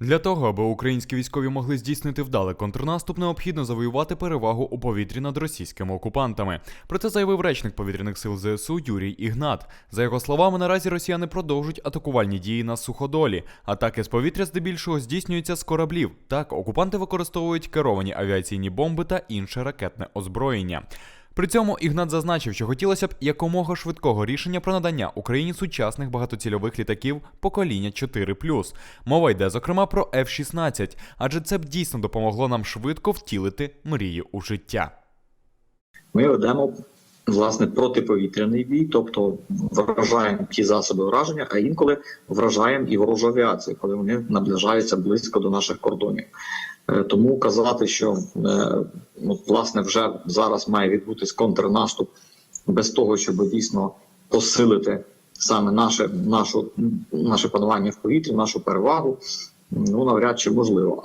Для того, аби українські військові могли здійснити вдалий контрнаступ, необхідно завоювати перевагу у повітрі над російськими окупантами. Про це заявив речник повітряних сил ЗСУ Юрій Ігнат. За його словами, наразі росіяни продовжують атакувальні дії на суходолі. Атаки з повітря здебільшого здійснюються з кораблів. Так, окупанти використовують керовані авіаційні бомби та інше ракетне озброєння. При цьому Ігнат зазначив, що хотілося б якомога швидкого рішення про надання Україні сучасних багатоцільових літаків покоління 4+. Мова йде зокрема про F-16, адже це б дійсно допомогло нам швидко втілити мрію у життя. Ми ведемо власне протиповітряний бій, тобто вражаємо ті засоби враження, а інколи вражаємо і ворожу авіацію, коли вони наближаються близько до наших кордонів. Е, Тому казати, що е, ну, власне вже зараз має відбутись контрнаступ без того, щоб дійсно посилити саме наше, нашу, наше панування в повітрі, нашу перевагу, ну навряд чи можливо.